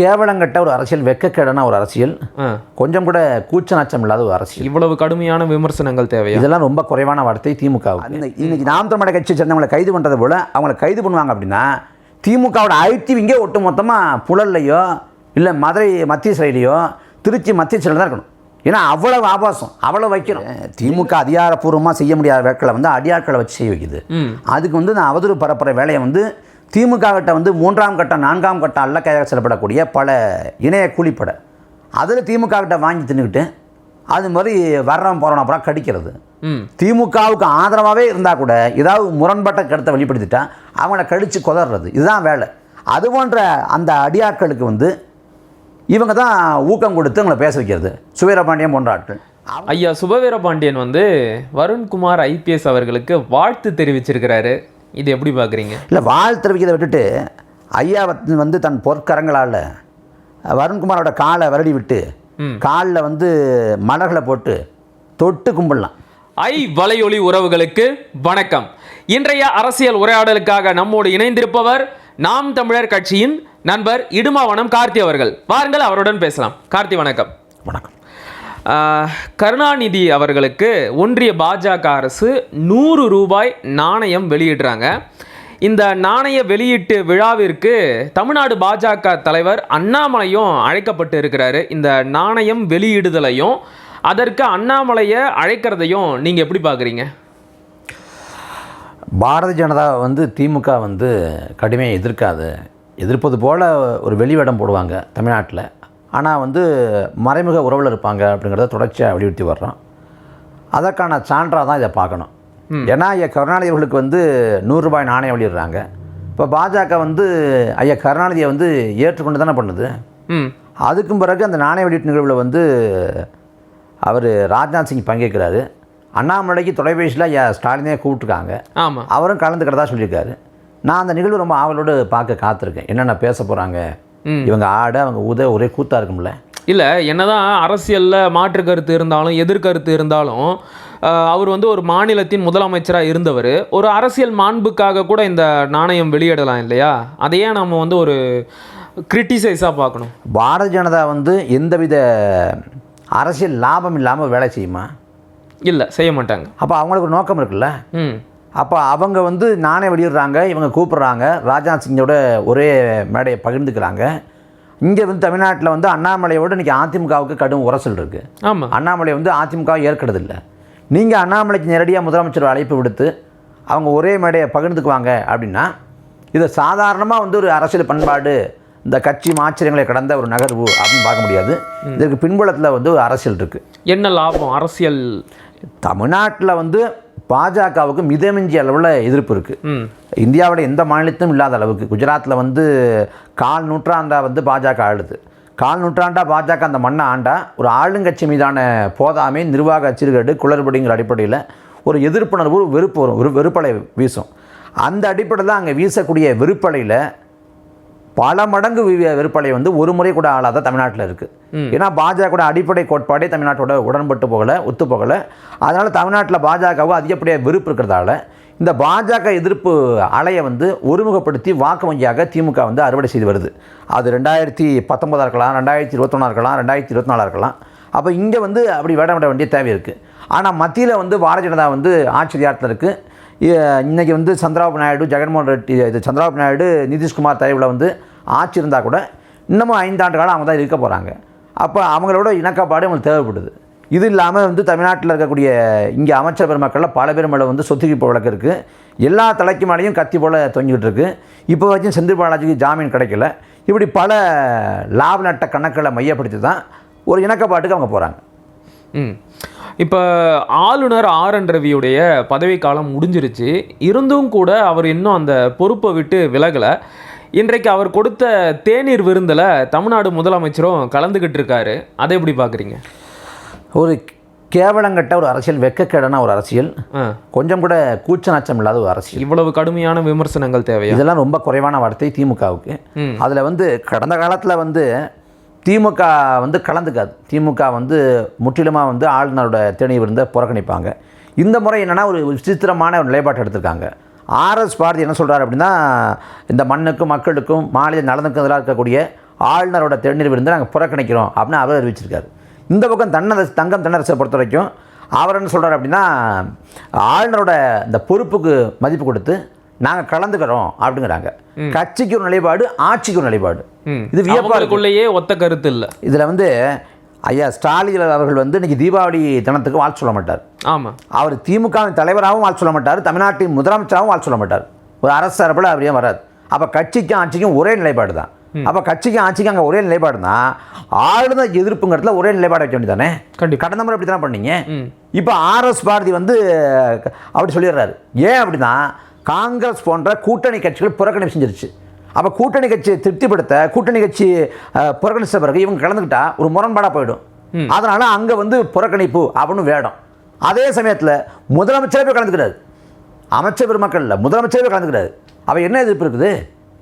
கேவலங்கட்ட ஒரு அரசியல் வெக்கக்கேடான ஒரு அரசியல். கொஞ்சம் கூட கூச்ச நாச்சம் இல்லாத ஒரு அரசியல். இவ்வளவு கடுமையான விமர்சனங்கள் தேவையா? இதெல்லாம் ரொம்ப குறைவான வார்த்தை திமுக இன்னைக்கு நாம் தமிழக கட்சி சேர்ந்தவங்களை கைது பண்ணுறது போல அவங்கள கைது பண்ணுவாங்க அப்படின்னா திமுகவோட அழுத்தி இங்கே ஒட்டு மொத்தமாக புழல்லையோ இல்லை மதுரை மத்திய சிறையிலையோ திருச்சி மத்திய சிறையில் தான் இருக்கணும். ஏன்னா அவ்வளவு ஆபாசம் அவ்வளோ வைக்கிறோம் திமுக அதிகாரப்பூர்வமாக செய்ய முடியாத வேட்களை வந்து அடியாட்களை வச்சு செய்ய வைக்குது. அதுக்கு வந்து நான் அவதூறு பரப்புகிற வேலையை வந்து திமுக கிட்ட வந்து மூன்றாம் கட்டம் நான்காம் கட்டம் அல்லக்கையாக செல்லப்படக்கூடிய பல இணைய கூலிப்படை. அதில் திமுக கிட்ட வாங்கி தின்னுக்கிட்டு அது மாதிரி வர்றவன் போகிறவன் அப்புறம் கடிக்கிறது. ம். திமுகவுக்கு ஆதரவாகவே இருந்தால் கூட ஏதாவது முரண்பட்ட கருத்தை வெளிப்படுத்திட்டா அவங்கள கடித்து குதறது. இதுதான் வேலை. அது போன்ற அந்த அடியாட்களுக்கு வந்து இவங்க தான் ஊக்கம் கொடுத்து அவங்கள பேச வைக்கிறது. சுவீரபாண்டியன் போன்ற ஆட்கள். ஐயா சுபவீர பாண்டியன் வந்து வருண்குமார் ஐபிஎஸ் அவர்களுக்கு வாழ்த்து தெரிவிச்சிருக்கிறாரு. இது எப்படி பார்க்குறீங்க? இல்லை வாழ் தெரிவிக்கிறதை விட்டுட்டு ஐயா வந்து- தன் பொற்கரங்களால் வருண்குமாரோட காலை வருடி விட்டு. காலில் வந்து மலர்களை போட்டு தொட்டு கும்பிடலாம். ஐ வலையொலி உறவுகளுக்கு வணக்கம். இன்றைய அரசியல் உரையாடலுக்காக நம்மோடு இணைந்திருப்பவர் நாம் தமிழர் கட்சியின் நண்பர் இடுமாவனம் கார்த்தி அவர்கள். வாருங்கள் அவருடன் பேசலாம். கார்த்தி வணக்கம். வணக்கம். கருணாநிதி அவர்களுக்கு ஒன்றிய பாஜக அரசு நூறு ரூபாய் நாணயம் வெளியிடுறாங்க. இந்த நாணய வெளியீட்டு விழாவிற்கு தமிழ்நாடு பாஜக தலைவர் அண்ணாமலையும் அழைக்கப்பட்டு இருக்கிறாரு. இந்த நாணயம் வெளியிடுதலையும் அதற்கு அண்ணாமலையை அழைக்கிறதையும் நீங்கள் எப்படி பார்க்குறீங்க? பாரதிய ஜனதா வந்து திமுக வந்து கடுமையாக எதிர்க்காது. எதிர்ப்பது போல் ஒரு வெளிவேடம் போடுவாங்க தமிழ்நாட்டில். ஆனால் வந்து மறைமுக உறவில் இருப்பாங்க அப்படிங்கிறத தொடர்ச்சியாக வலியுறுத்தி வர்றோம் அதற்கான சான்றாக தான் இதை பார்க்கணும். ஏன்னா ஐயா கருணாநிதி அவர்களுக்கு வந்து நூறுரூபாய் நாணயம் வெளியிடுறாங்க. இப்போ பாஜக வந்து ஐயா கருணாநிதியை வந்து ஏற்றுக்கொண்டு தானே பண்ணுது. அதுக்கும் பிறகு அந்த நாணய வெளியீட்டு நிகழ்வில் வந்து அவர் ராஜ்நாத் சிங் பங்கேற்கிறாரு. அண்ணாமலைக்கு தொலைபேசியில் ஐயா ஸ்டாலினே கூப்பிட்டுருக்காங்க. ஆமாம் அவரும் கலந்துக்கிறதா சொல்லியிருக்காரு. நான் அந்த நிகழ்வு ரொம்ப ஆவலோடு பார்க்க காத்திருக்கேன். என்னென்ன பேச போகிறாங்க. இவங்க ஆட அவங்க உத ஒரே கூத்தா இருக்கும்ல. இல்லை என்னதான் அரசியலில் மாற்று கருத்து இருந்தாலும் எதிர்கருத்து இருந்தாலும் அவர் வந்து ஒரு மாநிலத்தின் முதலமைச்சராக இருந்தவர். ஒரு அரசியல் மாண்புக்காக கூட இந்த நாணயம் வெளியிடலாம் இல்லையா? அதையே நம்ம வந்து ஒரு கிரிட்டிசைஸாக பார்க்கணும். பாரதிய ஜனதா வந்து எந்தவித அரசியல் லாபம் இல்லாமல் வேலை செய்யுமா? இல்லை செய்ய மாட்டாங்க. அப்போ அவங்களுக்கு ஒரு நோக்கம் இருக்குல்ல. ம். அப்போ அவங்க வந்து நானே வெளியிடுறாங்க இவங்க கூப்பிட்றாங்க. ராஜ்நாத் சிங்கோட ஒரே மேடையை பகிர்ந்துக்கிறாங்க. இங்கே வந்து தமிழ்நாட்டில் வந்து அண்ணாமலையோட இன்றைக்கி அதிமுகவுக்கு கடும் உரசல் இருக்குது ஆமாம் அண்ணாமலை வந்து அதிமுக ஏற்கிறதில்ல. நீங்கள் அண்ணாமலைக்கு நேரடியாக முதலமைச்சர் அழைப்பு விடுத்து அவங்க ஒரே மேடையை பகிர்ந்துக்குவாங்க அப்படின்னா இதை சாதாரணமாக வந்து ஒரு அரசியல் பண்பாடு இந்த கட்சி மாச்சரியங்களை கடந்த ஒரு நகர்வு அப்படின்னு பார்க்க முடியாது. இதற்கு பின்புலத்தில் வந்து ஒரு அரசியல் இருக்குது என்ன லாபம்? அரசியல். தமிழ்நாட்டில் வந்து பாஜகவுக்கு மிதமிஞ்சி அளவில் எதிர்ப்பு இருக்குது இந்தியாவோட எந்த மாநிலத்திலும் இல்லாத அளவுக்கு. குஜராத்தில் வந்து கால் நூற்றாண்டா வந்து பாஜக ஆளுது. கால் நூற்றாண்டா பாஜக அந்த மண்ணை ஆண்டா ஒரு ஆளுங்கட்சி மீதான போதாமை நிர்வாக சீர்கேடு குளறுபடிங்கிற அடிப்படையில் ஒரு எதிர்ப்புணர்வு வெறுப்பு வரும் ஒரு வெறுப்பலை வீசும். அந்த அடிப்படையில் அங்கே வீசக்கூடிய வெறுப்பலையில் பல மடங்கு வி- வெறுப்பலை வந்து ஒரு முறை கூட ஆளாத தமிழ்நாட்டில் இருக்குது ஏன்னா பாஜக அடிப்படை கோட்பாடே தமிழ்நாட்டோட உடன்பட்டு போகலை ஒத்து போகலை. அதனால் தமிழ்நாட்டில் பாஜகவும் அதிகப்படியாக வெறுப்பு இருக்கிறதால இந்த பாஜக எதிர்ப்பு அலையை வந்து ஒருமுகப்படுத்தி வாக்கு வங்கியாக திமுக வந்து அறுவடை செய்து வருது. அது ரெண்டாயிரத்தி பத்தொன்பதாக இருக்கலாம் ரெண்டாயிரத்தி இருபத்தொன்னா இருக்கலாம் ரெண்டாயிரத்தி இருபத்தி நாலாக இருக்கலாம். அப்போ இங்கே வந்து அப்படி வேட விட வேண்டிய தேவை இருக்குது ஆனால் மத்தியில் வந்து பாரதிய ஜனதா வந்து ஆட்சி அதிகாரத்தில் இருக்குது இன்றைக்கி வந்து சந்திரபாபு நாயுடு ஜெகன்மோகன் ரெட்டி இது சந்திரபாபு நாயுடு நிதிஷ்குமார் தலைவில் வந்து ஆட்சி இருந்தால் கூட இன்னமும் ஐந்தாண்டு காலம் அவங்க தான் இருக்க போகிறாங்க அப்போ அவங்களோட இணக்கப்பாடு அவங்களுக்கு தேவைப்படுது. இது இல்லாமல் வந்து தமிழ்நாட்டில் இருக்கக்கூடிய இங்கே அமைச்சர் பெருமக்களில் பல பேர் மேலே வந்து சொத்துக்கிப்பு வழக்கு இருக்குது எல்லா தலைக்கு மேலேயும் கத்தி போல் தொங்கிக்கிட்டு இருக்குது இப்போ வரைக்கும் செந்தில் பாலாஜிக்கு ஜாமீன் கிடைக்கல. இப்படி பல லாப நட்ட கணக்குகளை மையப்படுத்தி தான் ஒரு இணக்கப்பாட்டுக்கு அவங்க போகிறாங்க ம். இப்போ ஆளுநர் ஆர் என் ரவியுடைய பதவிக்காலம் முடிஞ்சிருச்சு. இருந்தும் கூட அவர் இன்னும் அந்த பொறுப்பை விட்டு விலகலை. இன்றைக்கு அவர் கொடுத்த தேநீர் விருந்தில் தமிழ்நாடு முதலமைச்சரும் கலந்துக்கிட்டு இருக்காரு. அதை எப்படி பார்க்குறீங்க? ஒரு கேவலங்கட்ட ஒரு அரசியல் வெக்கக்கேடான ஒரு அரசியல் கொஞ்சம் கூட கூச்ச நாச்சம் இல்லாத ஒரு அரசியல். இவ்வளவு கடுமையான விமர்சனங்கள் தேவையா? இதெல்லாம் ரொம்ப குறைவான வார்த்தை திமுகவுக்கு. அதில் வந்து கடந்த காலத்தில் வந்து திமுக வந்து கலந்துக்காது. திமுக வந்து முற்றிலுமாக வந்து ஆளுநரோட தேநீர் விருந்த புறக்கணிப்பாங்க. இந்த முறை என்னென்னா ஒரு விசித்திரமான ஒரு நிலைப்பாட்டை எடுத்திருக்காங்க. ஆர்எஸ் பாரதி என்ன சொல்கிறார் அப்படின்னா இந்த மண்ணுக்கும் மக்களுக்கும் மாநில நலனுக்கும் எதிராக இருக்கக்கூடிய ஆளுநரோட தேநீர் விருந்து நாங்கள் புறக்கணிக்கிறோம் அப்படின்னு அவர் அறிவிச்சிருக்காரு. இந்த பக்கம் தன்னரசு தங்கம் தென்னரசை பொறுத்த வரைக்கும் அவர் என்ன சொல்கிறார் அப்படின்னா ஆளுநரோட இந்த பொறுப்புக்கு மதிப்பு கொடுத்து நாங்கள் கலந்துக்கிறோம் அப்படிங்கிறாங்க. கட்சிக்கு ஒரு நிலைப்பாடு ஆட்சிக்கு ஒரு நிலைப்பாடு. இது வியப்பா இருக்கு. அவங்களுக்குள்ளேயே ஒத்த கருத்து இல்லை. இதில் வந்து ஐயா ஸ்டாலின் அவர்கள் வந்து இன்னைக்கு தீபாவளி தினத்துக்கு வாழ்த்து சொல்ல மாட்டார். ஆமாம் அவர் திமுகவின் தலைவராகவும் வாழ்த்து சொல்ல மாட்டார் தமிழ்நாட்டின் முதலமைச்சராகவும் வாழ்த்து சொல்ல மாட்டார். ஒரு அரசு சார்பில் அப்படியே வராது? அப்போ கட்சிக்கும் ஆட்சிக்கும் ஒரே நிலைப்பாடு தான். அப்போ கட்சிக்கும் ஆட்சிக்கும் அங்கே ஒரே நிலைப்பாடு தான் ஆளுநர் எதிர்ப்புங்கிறதுல ஒரே நிலைப்பாடு வைக்க வேண்டியதானே கண்டிப்பா. கடந்த முறை அப்படி தானே பண்ணீங்க. இப்போ ஆர்எஸ் பாரதி வந்து அப்படி சொல்லிடுறாரு. ஏன் அப்படின்னா காங்கிரஸ் போன்ற கூட்டணி கட்சிகள் புறக்கணிப்பு செஞ்சிருச்சு. அப்போ கூட்டணி கட்சியை திருப்திப்படுத்த கூட்டணி கட்சி அஹ், புறக்கணிச்ச பிறகு இவங்க கலந்துக்கிட்டா ஒரு முரண்பாடாக போயிடும். அதனால அங்கே வந்து புறக்கணிப்பு அப்படின்னு வேடம். அதே சமயத்தில் முதலமைச்சரே போய் கலந்துக்கிறாரு. அமைச்சர் பெருமக்கள் இல்லை முதலமைச்சரே போய் கலந்துக்கிறாரு. அவ என்ன எதிர்ப்பு இருக்குது?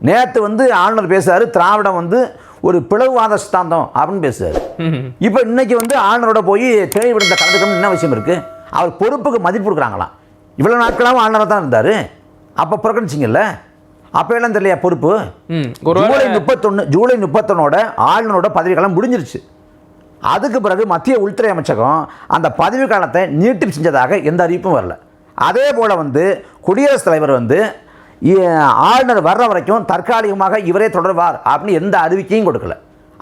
நேற்று வந்து ஆளுநர் பேசுறாரு திராவிடம் வந்து ஒரு பிளவுவாத சித்தாந்தம் அப்படின்னு பேசுறாரு. ம். இப்போ இன்னைக்கு வந்து ஆளுநரோட போய் தேவை விடுத்த கலந்துக்கணும்னு என்ன விஷயம் இருக்குது அவர் பொறுப்புக்கு மதிப்பு கொடுக்குறாங்களாம். இவ்வளோ நாட்களாகவும் ஆளுநராக தான் இருந்தார். அப்போ புறக்கணிச்சிங்கல்ல? அப்போ எல்லாம் தெரியலையா? பொறுப்பு? ஜூலை முப்பத்தொன்று ஜூலை முப்பத்தொன்னோட ஆளுநரோட பதவிக்காலம் முடிஞ்சிருச்சு. அதுக்கு பிறகு மத்திய உள்துறை அமைச்சகம் அந்த பதவி காலத்தை நீட்டிப்பு செஞ்சதாக எந்த அறிவிப்பும் வரல. அதே போல் வந்து குடியரசுத் தலைவர் வந்து ஆளுநர் வர்ற வரைக்கும் தற்காலிகமாக இவரே தொடர்வார் அப்படின்னு எந்த அறிவிக்கையும் கொடுக்கல.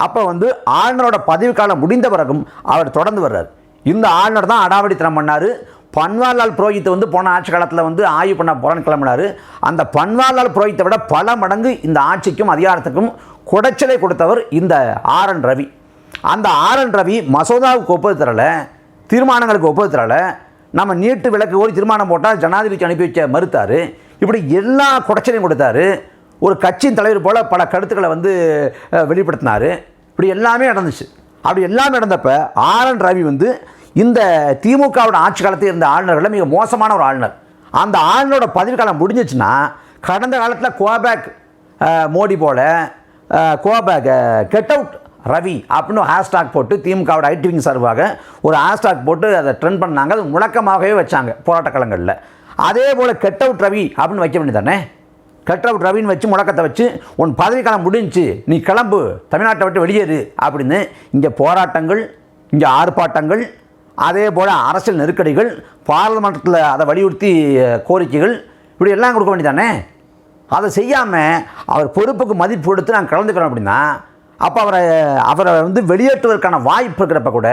அப்போ வந்து ஆளுநரோட பதவிக்காலம் முடிந்த பிறகும் அவர் தொடர்ந்து வர்றார். இந்த ஆளுநர் தான் அடாவடித்தனம் பண்ணார். பன்வாரிலால் புரோஹித்தை வந்து போன ஆட்சி காலத்தில் வந்து ஆய்வு பண்ண போகிறேன்னு கிளம்பினார். அந்த பன்வாரிலால் புரோஹித்தை விட பல மடங்கு இந்த ஆட்சிக்கும் அதிகாரத்துக்கும் குடைச்சலை கொடுத்தவர் இந்த ஆர் என் ரவி. அந்த ஆர் என் ரவி மசோதாவுக்கு ஒப்புதல் தரல தீர்மானங்களுக்கு ஒப்புதல் தரல. நம்ம நீட்டு விளக்கு ஓடி தீர்மானம் போட்டால் ஜனாதிபதிக்கு அனுப்பி வைக்க மறுத்தார். இப்படி எல்லா குடைச்சலையும் கொடுத்தாரு. ஒரு கட்சியின் தலைவர் போல் பல கருத்துக்களை வந்து வெளிப்படுத்தினார். இப்படி எல்லாமே நடந்துச்சு. அப்படி எல்லாமே நடந்தப்போ ஆர் என் ரவி வந்து இந்த திமுகவோட ஆட்சி காலத்தில் இருந்த ஆளுநர்களில் மிக மோசமான ஒரு ஆளுநர். அந்த ஆளுநரோட பதவிக்காலம் முடிஞ்சிச்சுன்னா கடந்த காலத்தில் கோபேக் மோடி போல கோபேக் கெட் அவுட் ரவி அப்படின்னு ஹேஷ்டாக் போட்டு திமுகவோட ஐடிவிங் சார்பாக ஒரு ஹேஷ்டாக் போட்டு அதை ட்ரெண்ட் பண்ணாங்க. அது முழக்கமாகவே வச்சாங்க போராட்ட களங்களில் அதே போல் கெட் அவுட் ரவி அப்படின்னு வைக்க வேண்டியதானே கெட் அவுட் ரவின்னு வச்சு முழக்கத்தை வச்சு உன் பதவிக்காலம் முடிஞ்சு நீ கிளம்பு தமிழ்நாட்டை விட்டு வெளியேறு அப்படின்னு இங்கே போராட்டங்கள் இங்கே ஆர்ப்பாட்டங்கள் அதே போல் அரசியல் நெருக்கடிகள் பாராளுமன்றத்தில் அதை வலியுறுத்தி கோரிக்கைகள் இப்படி எல்லாம் கொடுக்க வேண்டியதானே? அதை செய்யாமல் அவர் பொறுப்புக்கு மதிப்பு கொடுத்து நாங்கள் கலந்துக்கிறோம் அப்படின்னா அப்போ அவரை அவரை வந்து வெளியேற்றுவதற்கான வாய்ப்பு இருக்கிறப்ப கூட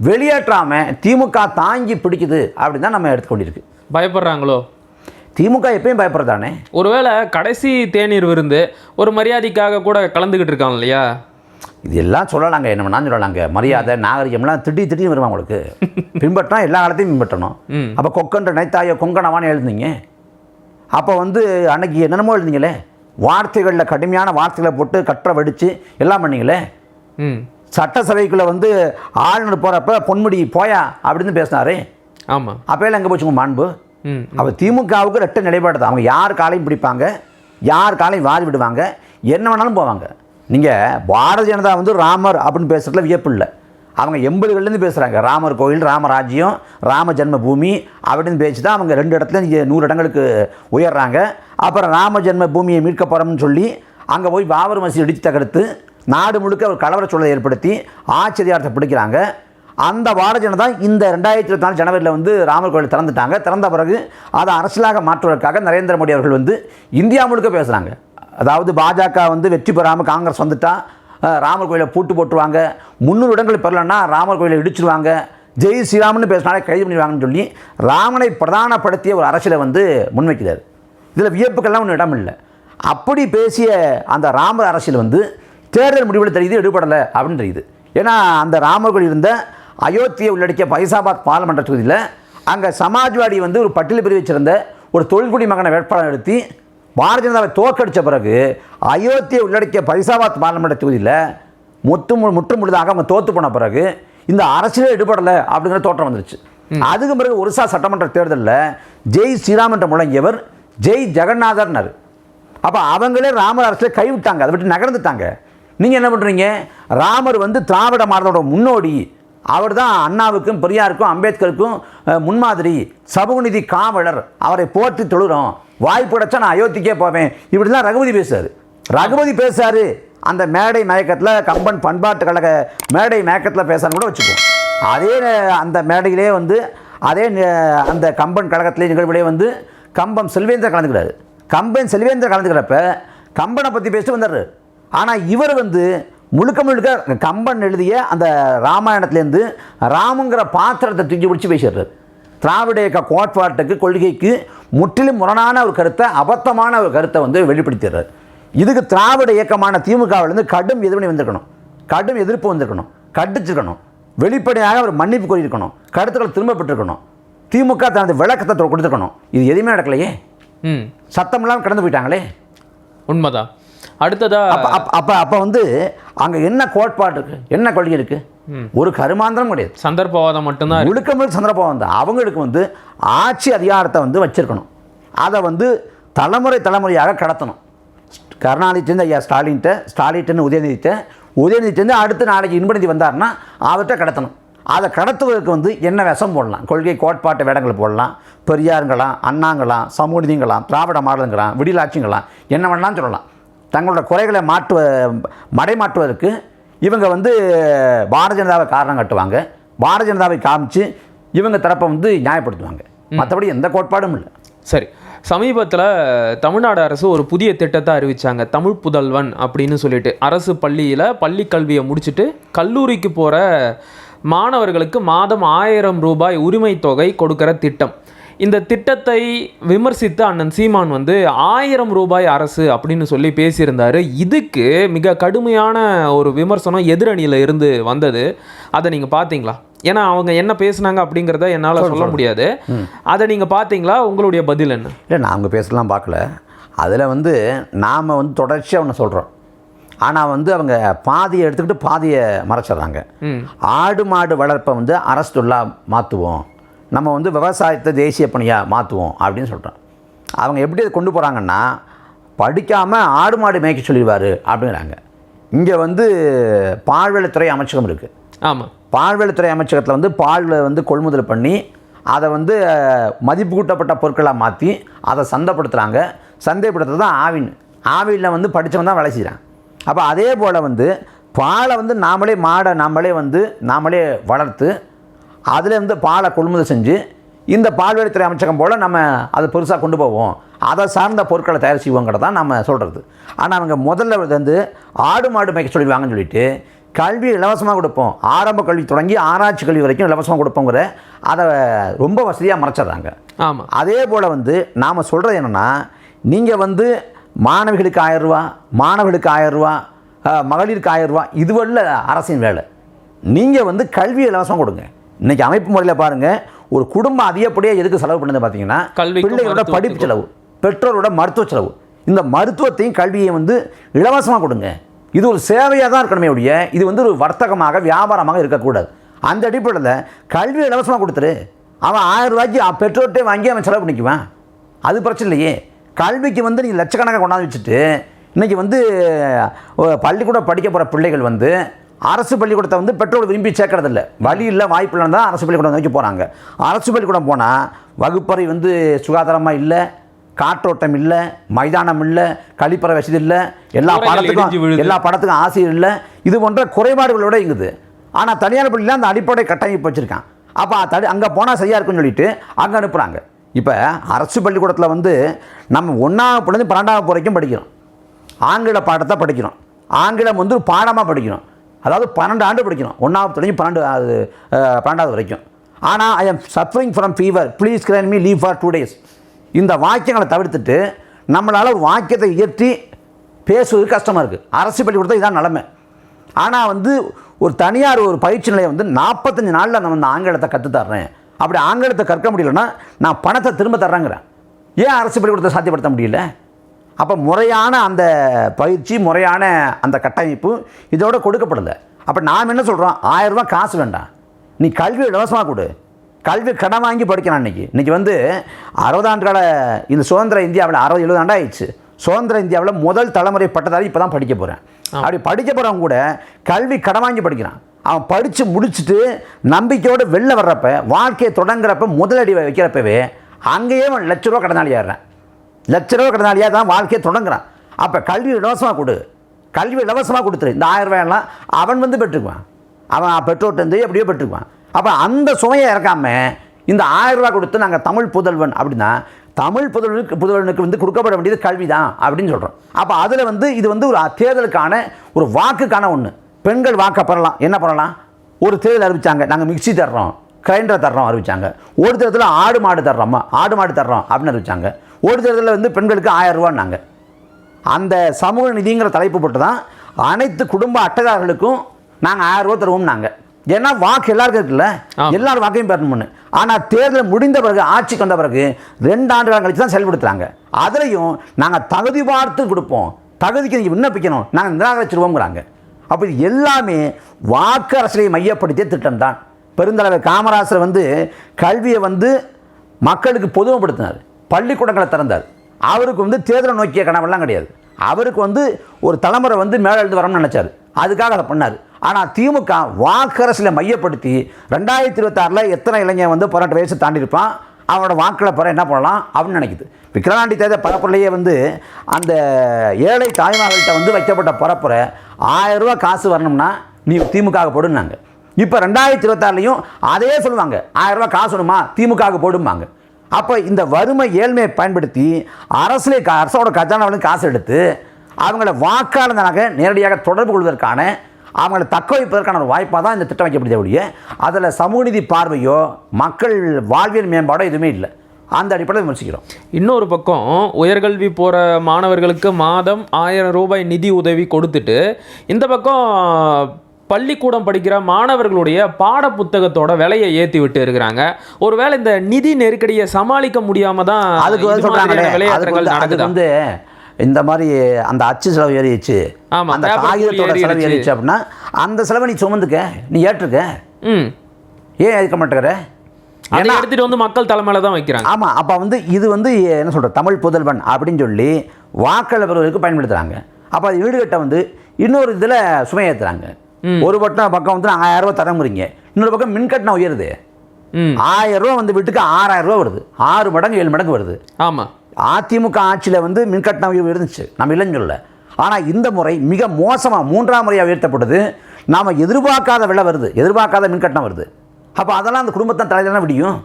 வெளியேற்றாமல் திமுக தாங்கி பிடிக்குது அப்படின்னு தான் நம்ம எடுத்துக்கொண்டிருக்கு பயப்படுறாங்களோ? திமுக எப்பயும் பயப்படுறதானே? ஒருவேளை கடைசி தேநீர் விருந்து ஒரு மரியாதைக்காக கூட கலந்துக்கிட்டு இருக்காங்க இல்லையா? இது எல்லாம் சொல்லலாங்க என்ன வேணாலும் சொல்லலாங்க. மரியாதை நாகரிகம்லாம் திட்டி திட்டி வருவாங்க உங்களுக்கு? பின்பற்றினா எல்லா காலத்தையும் பின்பற்றணும். அப்போ கொக்கன்ற நைத்தாய கொங்கணவான்னு எழுதுனீங்க. அப்போ வந்து அன்னைக்கு என்னென்னமோ எழுதுனீங்களே? வார்த்தைகளில் கடுமையான வார்த்தைகளை போட்டு கற்ற வெடித்து எல்லாம் பண்ணீங்களே? சட்டசபைக்குள்ளே வந்து ஆளுநர் போகிறப்ப பொன்முடி போயா அப்படின்னு பேசினாரு? ஆமாம் அப்போயெல்லாம் எங்கே போச்சு உங்க மாண்பு? அப்போ திமுகவுக்கு ரெட்ட நிலைப்பாடு தான். அவங்க யார் காலையும் பிடிப்பாங்க? யார் காலையும் வாரி விடுவாங்க? என்ன வேணாலும் போவாங்க. நீங்கள் பாரதிய ஜனதா வந்து ராமர் அப்படின்னு பேசுகிறதுல வியப்பு இல்லை. அவங்க எண்பதுகள்லேருந்து பேசுகிறாங்க ராமர் கோயில் ராமராஜ்யம் ராம ஜென்ம பூமி அப்படின்னு பேசி தான் அவங்க ரெண்டு இடத்துல இங்கே நூறு இடங்களுக்கு உயர்றாங்க. அப்புறம் ராம ஜென்ம பூமியை மீட்க போகிறோம்னு சொல்லி அங்கே போய் பாபர் மசீது இடித்து தகர்த்து நாடு முழுக்க ஒரு கலவர சூழலை ஏற்படுத்தி ஆட்சி பிடிக்கிறாங்க. அந்த பாரதிய ஜனதா இந்த ரெண்டாயிரத்தி இருபத்தி நாலு ஜனவரியில் வந்து ராமர் கோயில் திறந்துட்டாங்க. திறந்த பிறகு அதை அரசியலாக மாற்றுவதற்காக நரேந்திர மோடி அவர்கள் வந்து இந்தியா முழுக்க பேசுகிறாங்க அதாவது பாஜக வந்து வெற்றி பெறாமல் காங்கிரஸ் வந்துட்டால் ராமர் கோயிலை பூட்டு போட்டுருவாங்க. முந்நூறு இடங்கள் பெறலன்னா ராமர் கோயிலை இடிச்சிருவாங்க. ஜெய் ஸ்ரீராம்னு பேசினாலே கைது பண்ணிடுவாங்கன்னு சொல்லி ராமனை பிரதானப்படுத்திய ஒரு அரசியலை வந்து முன்வைக்கிறார். இதில் வியப்புக்கெல்லாம் ஒன்றும் இடம் இல்லை. அப்படி பேசிய அந்த ராமர் அரசியல் வந்து தேர்தல் முடிவில் தெரியுது எடுபடலை அப்படின்னு தெரியுது. ஏன்னா அந்த ராமர் கோயில் இருந்த அயோத்தியை உள்ளடக்கிய பைசாபாத் பாராளுமன்ற தொகுதியில் அங்கே சமாஜ்வாடி வந்து ஒரு பட்டியல் பிரிவை சேர்ந்த ஒரு தொழில்குடி மகனை வேட்பாளர் நிறுத்தி பாரதிய ஜனதாவை தோற்கடித்த பிறகு அயோத்தியை உள்ளடக்கிய பைசாபாத் பாராளுமன்ற தொகுதியில் மொத்து முற்று முழுதாக அவங்க தோத்து போன பிறகு இந்த அரசியலே எடுபடலை அப்படிங்கிற தோற்றம் வந்துருச்சு. அதுக்கு பிறகு ஒரிசா சட்டமன்ற தேர்தலில் ஜெய் ஸ்ரீராம் என்று முழங்கியவர் ஜெய் ஜெகநாதர்னார். அப்போ அவங்களே ராமர் அரசியலை கைவிட்டாங்க அதை விட்டு நகர்ந்துட்டாங்க. நீங்கள் என்ன பண்ணுறீங்க ராமர் வந்து திராவிட மாடலோட முன்னோடி. அவர் தான் அண்ணாவுக்கும் பெரியாருக்கும் அம்பேத்கருக்கும் முன்மாதிரி. சமூகநீதி காவலர். அவரை போற்றி தொழுறோம். வாய்ப்பு கிடச்சா நான் அயோத்திக்கே போவேன். இப்படிலாம் ரகுபதி பேசுவார் ரகுபதி பேசுறாரு. அந்த மேடை மயக்கத்தில் கம்பன் பண்பாட்டு கழக மேடை மயக்கத்தில் பேசுறது கூட வச்சுப்போம் அதே அந்த மேடையிலே வந்து அதே அந்த கம்பன் கழகத்திலே நிகழ்விலே வந்து கம்பம் செல்வேந்தர் கலந்துக்கிறாரு. கம்பன் செல்வேந்தர் கலந்துக்கிறப்ப கம்பனை பற்றி பேசிட்டு வந்தார் ஆனால் இவர் வந்து முழுக்க முழுக்க கம்பன் எழுதிய அந்த ராமாயணத்துலேருந்து ராமுங்கிற பாத்திரத்தை தூக்கி பிடிச்சி பேசிடுறாரு. திராவிட இயக்க கோட்பாட்டுக்கு கொள்கைக்கு முற்றிலும் முரணான ஒரு கருத்தை அபத்தமான ஒரு கருத்தை வந்து வெளிப்படுத்திடுறாரு. இதுக்கு திராவிட இயக்கமான திமுகவிலேருந்து கடும் எதிர்வினை வந்திருக்கணும். கடும் எதிர்ப்பு வந்திருக்கணும். கண்டிச்சிருக்கணும். வெளிப்படையாக ஒரு மன்னிப்பு கோரியிருக்கணும். கருத்துக்களை திரும்ப பெற்றிருக்கணும். திமுக தனது விளக்கத்தை கொடுத்துருக்கணும். இது எதுவுமே நடக்கலையே. சத்தம் இல்லாமல் கடந்து போயிட்டாங்களே. உண்மைதான். அடுத்ததா அப்போ அப்போ அப்போ அப்போ வந்து அங்கே என்ன கோட்பாடு இருக்குது என்ன கொள்கை இருக்குது ஒரு கருமாந்திரம் கிடையாது. சந்தர்ப்பவாதம் மட்டும்தான். முழுக்க முழுக்க சந்திரபாபு வந்து அவங்களுக்கு வந்து ஆட்சி அதிகாரத்தை வந்து வச்சிருக்கணும். அதை வந்து தலைமுறை தலைமுறையாக கடத்தணும். கருணாநிதிட்டேருந்து ஐயா ஸ்டாலின்ட்டு உதயநிதிட்ட உதயநிதிட்டேருந்து அடுத்து நாளைக்கு இன்பநிதி வந்தாருன்னா அவர்கிட்ட கடத்தணும். அதை கடத்துவதற்கு வந்து என்ன விஷம் போடலாம்? கொள்கை கோட்பாட்டு வேடங்கள் போடலாம். பெரியாருங்களாம் அண்ணாங்களாம் சமூகங்களாம் திராவிட மாடலுங்களாம் விடிலாட்சிங்களாம் என்ன வேணாலும் சொல்லலாம். தங்களோட குறைகளை மாற்றுவ மடைமாற்றுவதற்கு இவங்க வந்து பாரதிய ஜனதாவை காரணம் காட்டுவாங்க. பாரதிய ஜனதாவை காமிச்சு இவங்க தரப்பை வந்து நியாயப்படுத்துவாங்க. மற்றபடி எந்த கோட்பாடும் இல்லை. சரி. சமீபத்தில் தமிழ்நாடு அரசு ஒரு புதிய திட்டத்தை அறிவிச்சாங்க. தமிழ் புதல்வன் அப்படின்னு சொல்லிட்டு. அரசு பள்ளியில் பள்ளி கல்வியை முடிச்சுட்டு கல்லூரிக்கு போகிற மாணவர்களுக்கு மாதம் ஆயிரம் ரூபாய் உரிமை தொகை கொடுக்கிற திட்டம். இந்த திட்டத்தை விமர்சித்து அண்ணன் சீமான் வந்து ஆயிரம் ரூபாய் அரசு அப்படின்னு சொல்லி பேசியிருந்தாரு. இதுக்கு மிக கடுமையான ஒரு விமர்சனம் எதிரணியில் இருந்து வந்தது. அதை நீங்கள் பார்த்தீங்களா ஏன்னா அவங்க என்ன பேசுனாங்க அப்படிங்கிறத என்னால் சொல்ல முடியாது. அதை நீங்கள் பார்த்தீங்களா உங்களுடைய பதில் என்ன? இல்லை நான் அவங்க பேசலாம் பார்க்கல அதில் வந்து நாம் வந்து தொடர்ச்சியாக ஒன்று சொல்கிறோம் ஆனால் வந்து அவங்க பாதியை எடுத்துக்கிட்டு பாதியை மறைச்சிடுறாங்க. ஆடு மாடு வளர்ப்பை வந்து அரசு தொழிலாக மாற்றுவோம் நம்ம வந்து விவசாயத்தை தேசிய பணியாக மாற்றுவோம் அப்படின்னு சொல்கிறோம் அவங்க எப்படி அதை கொண்டு போகிறாங்கன்னா படிக்காமல் ஆடு மாடு மேய்க்க சொல்லிடுவார் அப்படிங்கிறாங்க. இங்கே வந்து பால்வளத்துறை அமைச்சகம் இருக்குது ஆமாம் பால்வளத்துறை அமைச்சகத்தில் வந்து பால் வந்து கொள்முதல் பண்ணி அதை வந்து மதிப்பு கூட்டப்பட்ட பொருட்களாக மாற்றி அதை சந்தைப்படுத்துகிறாங்க சந்தைப்படுத்துறது தான் ஆவின். ஆவினில் வந்து படித்தவன் தான் வேலை செய்கிறான் அப்போ அதே போல் வந்து பாலை வந்து நாமளே மாடை நாமளே வந்து நாமளே வளர்த்து அதில் வந்து பாலை கொள்முதல் செஞ்சு இந்த பால்வளத்துறை அமைச்சகம் போல் நம்ம அதை பெருசாக கொண்டு போவோம். அதை சார்ந்த பொருட்களை தயார் செய்வோங்கிறத தான் நம்ம சொல்கிறது ஆனால் அவங்க முதல்ல வந்து ஆடு மாடு மேய்க்க சொல்லிடுவாங்கன்னு சொல்லிட்டு கல்வி இலவசமாக கொடுப்போம். ஆரம்ப கல்வி தொடங்கி ஆராய்ச்சி கல்வி வரைக்கும் இலவசமாக கொடுப்போங்கிற அதை ரொம்ப வசதியாக மறைச்சிடுறாங்க. ஆமாம் அதே போல் வந்து நாம் சொல்கிறது என்னென்னா நீங்கள் வந்து மாணவிகளுக்கு ஆயிரம் ரூபா மாணவர்களுக்கு அஹ், மகளிருக்கு ஆயிரம் ரூபா இதுவல்ல அரசின் வேலை. நீங்கள் வந்து கல்வி இலவசம் கொடுங்க. இன்றைக்கி அமைப்பு முறையில் பாருங்கள் ஒரு குடும்பம் அதிகப்படியாக எதுக்கு செலவு பண்ணுது பார்த்தீங்கன்னா பிள்ளைகளோட படிப்பு செலவு பெற்றோரோட மருத்துவ செலவு. இந்த மருத்துவத்தையும் கல்வியையும் வந்து இலவசமாக கொடுங்க. இது ஒரு சேவையாக தான் இருக்கணுமே ஒழிய இது வந்து ஒரு வர்த்தகமாக வியாபாரமாக இருக்கக்கூடாது. அந்த அடிப்படையில் கல்வி இலவசமாக கொடுத்துரு. அவன் ஆயிரம் ரூபாய்க்கு பெற்றோர்கிட்டே வாங்கி அவன் செலவு பண்ணிக்குவான். அது பிரச்சனை இல்லையே. கல்விக்கு வந்து நீங்கள் லட்சக்கணக்காக கொண்டாந்து வச்சுட்டு இன்றைக்கி வந்து பள்ளிக்கூடம் படிக்க போகிற பிள்ளைகள் வந்து அரசு பள்ளிக்கூடத்தை வந்து பெற்றோர் விரும்பி சேர்க்கறதில்ல. வழி இல்லை வாய்ப்பு இல்லைன்னு தான் அரசு பள்ளிக்கூடம் நோக்கி போகிறாங்க அரசு பள்ளிக்கூடம் போனால் வகுப்பறை வந்து சுகாதாரமாக இல்லை காற்றோட்டம் இல்லை மைதானம் இல்லை கழிப்பறை வசதி இல்லை எல்லா பாடத்துக்கும். எல்லா படத்துக்கும் ஆசிரியர் இல்லை. இது போன்ற குறைபாடுகளோட இங்குது. ஆனால் தனியார் பள்ளியில் அந்த அடிப்படை கட்டமைப்பு வச்சுருக்கான். அப்போ தடி அங்கே போனால் சரியாக இருக்குன்னு சொல்லிட்டு அங்கே அனுப்புகிறாங்க இப்போ அரசு பள்ளிக்கூடத்தில் வந்து நம்ம ஒன்றாவது பிள்ளைந்து பன்னெண்டாவது வரைக்கும் படிக்கிறோம். ஆங்கில பாடத்தை படிக்கிறோம். ஆங்கிலம் வந்து பாடமாக படிக்கிறோம். அதாவது பன்னெண்டு ஆண்டு படிக்கணும். ஒன்றாவது தொடங்கி பன்னெண்டு அது, பன்னெண்டாவது வரைக்கும். ஆனால் I am suffering from fever please grant me leave for two days இந்த வாக்கியங்களை தவிர்த்துட்டு நம்மளால் ஒரு வாக்கியத்தை இயற்றி பேசுவது கஷ்டமாக இருக்குது அரசு பள்ளிக்கூடத்தில் இதான் நிலமை. ஆனால் வந்து ஒரு தனியார் ஒரு பயிற்சி நிலையம் வந்து நாற்பத்தஞ்சு நாளில் நான் வந்து ஆங்கிலத்தை கற்றுத்தர்றேன் அப்படி ஆங்கிலத்தை கற்க முடியலன்னா நான் பணத்தை திரும்ப தர்றேங்கிறேன். ஏன் அரசு பள்ளிக்கூடத்தை சாத்தியப்படுத்த முடியல? அப்போ முறையான அந்த பயிற்சி முறையான அந்த கட்டமைப்பு இதோட கொடுக்கப்படலை. அப்போ நாம் என்ன சொல்கிறோம் ஆயிரம் ரூபாய் காசு வேண்டாம். நீ கல்வி இலவசமாக கொடு. கல்வி கடன் வாங்கி படிக்கிறான் இன்னைக்கு இன்னைக்கு வந்து அறுபது ஆண்டு கால இந்த சுதந்திர இந்தியாவில் அறுபது எழுபது ஆண்டு ஆயிடுச்சு. சுதந்திர இந்தியாவில் முதல் தலைமுறை பட்டதாரி இப்போ தான் படிக்க போகிறேன் அப்படி படிக்க போகிறவங்க கூட கல்வி கடன் வாங்கி படிக்கிறான். அவன் படித்து முடிச்சுட்டு நம்பிக்கையோடு வெளில வர்றப்ப வாழ்க்கையை தொடங்குறப்ப முதலடி வைக்கிறப்பவே அங்கேயே அவன் லட்ச ரூபா கடனாளி ஆடுறான் லட்ச ரூபா கடனாளியாக தான் வாழ்க்கையை தொடங்குறான். அப்போ கல்வி இலவசமாக கொடு. கல்வி இலவசமாக கொடுத்துரு. இந்த ஆயிரம் ரூபாயெல்லாம் அவன் வந்து பெற்றுக்குவான். அவன் பெற்றோர்ட்டேருந்து எப்படியோ பெற்றுக்குவான். அப்போ அந்த சுமையை இறக்காமல் இந்த ஆயிரம் கொடுத்து நாங்கள் தமிழ் புதல்வன் அப்படின்னா தமிழ் புதல்வனுக்கு புதல்வனுக்கு வந்து கொடுக்கப்பட வேண்டியது கல்வி தான் அப்படின்னு சொல்கிறோம் அப்போ அதில் வந்து இது வந்து ஒரு தேர்தலுக்கான ஒரு வாக்குக்கான ஒன்று பெண்கள் வாக்கை பெறலாம். என்ன பண்ணலாம் ஒரு தேர்தல் அறிவிச்சாங்க. நாங்கள் மிக்சி தர்றோம். கிரைண்டரை தர்றோம் அறிவிச்சாங்க. ஒரு தேர்தலில் ஆடு மாடு தர்றோம்மா ஆடு மாடு தர்றோம் அப்படின்னு அறிவிச்சாங்க. ஒரு தேர்தலில் வந்து பெண்களுக்கு ஆயிரம் ரூபான்னாங்க. அந்த சமூக நிதிங்கிற தலைப்பு போட்டு தான் அனைத்து குடும்ப அட்டைதாரர்களுக்கும் நாங்கள் ஆயிரம் ரூபா தருவோம் நாங்கள் ஏன்னா வாக்கு எல்லாருக்கும் இருக்குல்ல. எல்லாரும் வாக்கையும் பெறணும்னு ஆனால் தேர்தல் முடிந்த பிறகு ஆட்சிக்கு வந்த பிறகு ரெண்டு ஆண்டு காலம் கழிச்சு தான் செயல்படுத்துகிறாங்க அதுலேயும் நாங்கள் தகுதி பார்த்து கொடுப்போம். தகுதிக்கு நீங்கள் விண்ணப்பிக்கணும். நாங்கள் நிராகரிச்சிருவோங்கிறாங்க அப்போ இது எல்லாமே வாக்கு அரசியலை மையப்படுத்திய திட்டம் தான் பெருந்தலைவர் காமராசர் வந்து கல்வியை வந்து மக்களுக்கு பொதுமைப்படுத்தினார். பள்ளிக்கூடங்களை திறந்தார். அவருக்கு வந்து தேர்தலை நோக்கிய கனவெல்லாம் கிடையாது. அவருக்கு வந்து ஒரு தலைமுறை வந்து மேலே எழுந்து வரணும்னு நினச்சார். அதுக்காக அதை பண்ணார். ஆனால் திமுக வாக்கரசில் மையப்படுத்தி ரெண்டாயிரத்தி இருபத்தாறில் எத்தனை இளைஞன் வந்து பதினெட்டு வயசு தாண்டி இருப்பான் அவனோட வாக்களை பெற என்ன பண்ணலாம் அப்படின்னு நினைக்குது. விக்ரவாண்டி தேர்தல் பரப்புலையே வந்து அந்த ஏழை தாய்மார்கள்ட்ட வந்து வைக்கப்பட்ட பரப்புரை ஆயிரம் ரூபா காசு வரணும்னா நீ திமுக போடுனாங்க இப்போ ரெண்டாயிரத்தி இருபத்தாறுலையும் அதே சொல்லுவாங்க. ஆயிரம் ரூபாய் காசு வேணுமா? திமுக போடுமாங்க அப்போ இந்த வறுமை ஏழ்மையை பயன்படுத்தி அரசியலே கா- அரசோட கஜானாவிலும் காசு எடுத்து அவங்கள வாக்காளர்களாக நேரடியாக தொடர்பு கொள்வதற்கான அவங்கள தக்க வைப்பதற்கான ஒரு வாய்ப்பாக தான் இந்த திட்டம் வைக்கப்படுதே ஒழிய அதில் சமூக நீதி பார்வையோ மக்கள் வாழ்வியல் மேம்பாடோ எதுவுமே இல்லை. அந்த அடிப்படையில் விமர்சிக்கிறோம். இன்னொரு பக்கம் உயர்கல்வி போகிற மாணவர்களுக்கு மாதம் ஆயிரம் ரூபாய் நிதி உதவி கொடுத்துட்டு இந்த பக்கம் பள்ளிக்கூடம் படிக்கிற மாணவர்களுடைய பாட புத்தகத்தோட விலையை ஏற்றி விட்டு இருக்கிறாங்க. ஒருவேளை இந்த நிதி நெருக்கடியை சமாளிக்க முடியாம தான் அதுக்கு மாதிரியான அதுக்கு வந்து இந்த மாதிரி அந்த அச்சு செலவு ஏறிடுச்சு. ஆமா, அந்த காகிதத்தோட செலவு. ஏறிடுச்சு. அப்படின்னா அந்த செலவை நீ சுமந்துக்க நீ ஏற்றுக்க. ம். ஏன் ஏற்க மாட்டேங்கிற? அதை ஏன்னா எடுத்துட்டு வந்து மக்கள் தலைமையில தான் வைக்கிறாங்க. ஆமாம் அப்போ வந்து இது வந்து என்ன சொல்கிற தமிழ் புதல்வன் அப்படின்னு சொல்லி வாக்கள பெறுவதற்கு பயன்படுத்துகிறாங்க அப்போ அது ஈடுகட்ட வந்து இன்னொரு இதில் சுமையேற்றுறாங்க ஒரு பட்டம் பக்கம் வந்து ஆயிரம் ரூபா தரமுறீங்க இன்னொரு பக்கம் மின்கட்டணம் உயருது. ஆயிரம் ரூபா வந்து வீட்டுக்கு ஆறாயிரம் ரூபா வருது. ஆறு மடங்கு ஏழு மடங்கு வருது. ஆமா. அதிமுக ஆட்சியில் வந்து மின்கட்டண உயர்வு இருந்துச்சு நம்ம இல்லைன்னு சொல்லல. ஆனால் இந்த முறை மிக மோசமாக மூன்றாம் முறையாக உயர்த்தப்படுது நாம் எதிர்பார்க்காத விலை வருது. எதிர்பார்க்காத மின்கட்டணம் வருது. அப்போ அதெல்லாம் அந்த குடும்பத்தின் தலையில விடியும்?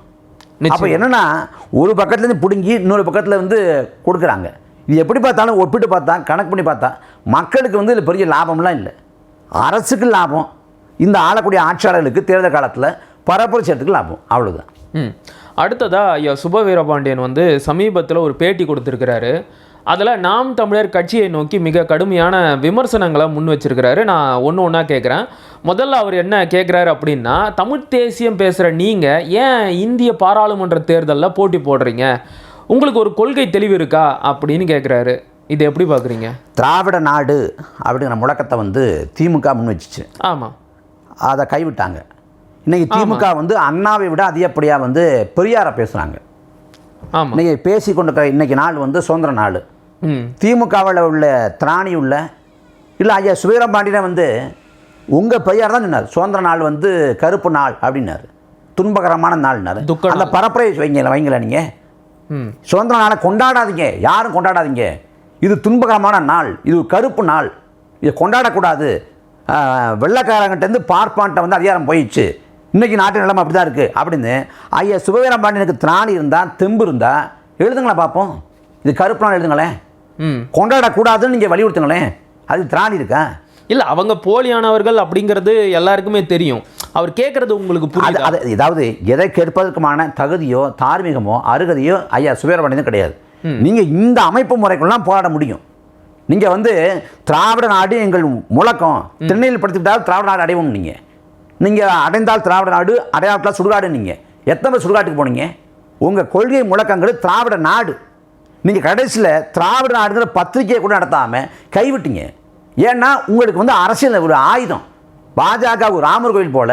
அப்போ. என்னன்னா ஒரு பக்கத்துலேருந்து பிடுங்கி இன்னொரு பக்கத்தில் வந்து கொடுக்குறாங்க. இது எப்படி பார்த்தாலும் ஒப்பிட்டு பார்த்தா கணக்கு பண்ணி பார்த்தா மக்களுக்கு வந்து இதில் பெரிய லாபம்லாம் இல்லை. அரசுக்கு லாபம். இந்த ஆளக்கூடிய ஆட்சியாளர்களுக்கு தேர்தல் காலத்தில் பரப்புரை லாபம். அவ்வளோதான் ம். அடுத்ததாக ஐயா சுப வீரபாண்டியன் வந்து சமீபத்தில் ஒரு பேட்டி கொடுத்துருக்கிறாரு. அதில் நாம் தமிழர் கட்சியை நோக்கி மிக கடுமையான விமர்சனங்களை முன் வச்சிருக்கிறாரு. நான் ஒன்று ஒன்றா கேட்குறேன் முதல்ல அவர் என்ன கேட்குறாரு அப்படின்னா தமிழ் தேசியம் பேசுகிற நீங்கள் ஏன் இந்திய பாராளுமன்ற தேர்தலில் போட்டி போடுறீங்க? உங்களுக்கு ஒரு கொள்கை தெளிவு இருக்கா? அப்படின்னு கேட்குறாரு இது எப்படி பார்க்குறீங்க? திராவிட நாடு அப்படிங்கிற முழக்கத்தை வந்து திமுக முன் வச்சுச்சு. ஆமாம் அதை கைவிட்டாங்க. இன்னைக்கு திமுக வந்து அண்ணாவை விட அதிகப்படியாக வந்து பெரியாரை பேசுகிறாங்க ஆமாம் இன்னைக்கு பேசி கொண்டிருக்கிற இன்னைக்கு நாள் வந்து சுதந்திர நாள். திமுகவில் உள்ள திராணி உள்ள இல்லை ஐயா சுவீரபாண்டியனை வந்து உங்கள் பெரியார் தான் சொன்னார் சுதந்திர நாள் வந்து கருப்பு நாள் அப்படின்னாரு. துன்பகரமான நாள்னாரு. அந்த பரப்புரை வைங்கள வைங்கள நீங்கள் சுதந்திர நாளை கொண்டாடாதீங்க யாரும் கொண்டாடாதீங்க. இது துன்பகரமான நாள் இது கருப்பு நாள். இதை கொண்டாடக்கூடாது. வெள்ளைக்காரங்கிட்டேருந்து பார்ப்பான்ட்ட வந்து அதிகாரம் போயிடுச்சு. இன்றைக்கி நாட்டு நிலைமை அப்படி தான் இருக்குது அப்படின்னு ஐயா சுபவீரம் பாண்டியனுக்கு திராணி இருந்தால் தெம்பு இருந்தால் எழுதுங்களேன் பார்ப்போம் இது கருப்பு நாள் எழுதுங்களேன். ம். கொண்டாடக்கூடாதுன்னு நீங்கள் வலியுறுத்துங்களேன். அது திராணி இருக்கா? இல்லை அவங்க போலியானவர்கள் அப்படிங்கிறது எல்லாருக்குமே தெரியும். அவர் கேட்குறது உங்களுக்கு அது புரியுதா? அது ஏதாவது எதை கேட்பதற்குமான தகுதியோ தார்மீகமோ அருகதையோ ஐயா சுவீரபாண்டியன் கிடையாது. நீங்கள் இந்த அமைப்பு முறைக்குள்ளலாம் போராட முடியும். நீங்கள் வந்து திராவிட நாடு எங்கள் முழக்கம். திருநெல்வேலி படுத்திவிட்டால் திராவிட நாடு அடைவோம் நீங்கள் நீங்கள் அடைந்தால் திராவிட நாடு அடையாளத்தில் சுடுகாடு நீங்கள் எத்தனை சுடுகாட்டுக்கு போனீங்க? உங்கள் கொள்கை முழக்கங்கள் திராவிட நாடு. நீங்கள் கடைசியில் திராவிட நாடுங்கிற பத்திரிகையை கூட நடத்தாமல் கைவிட்டீங்க. ஏன்னா உங்களுக்கு வந்து அரசியல் ஒரு ஆயுதம். பாஜக ஒரு ராமர் கோயில் போல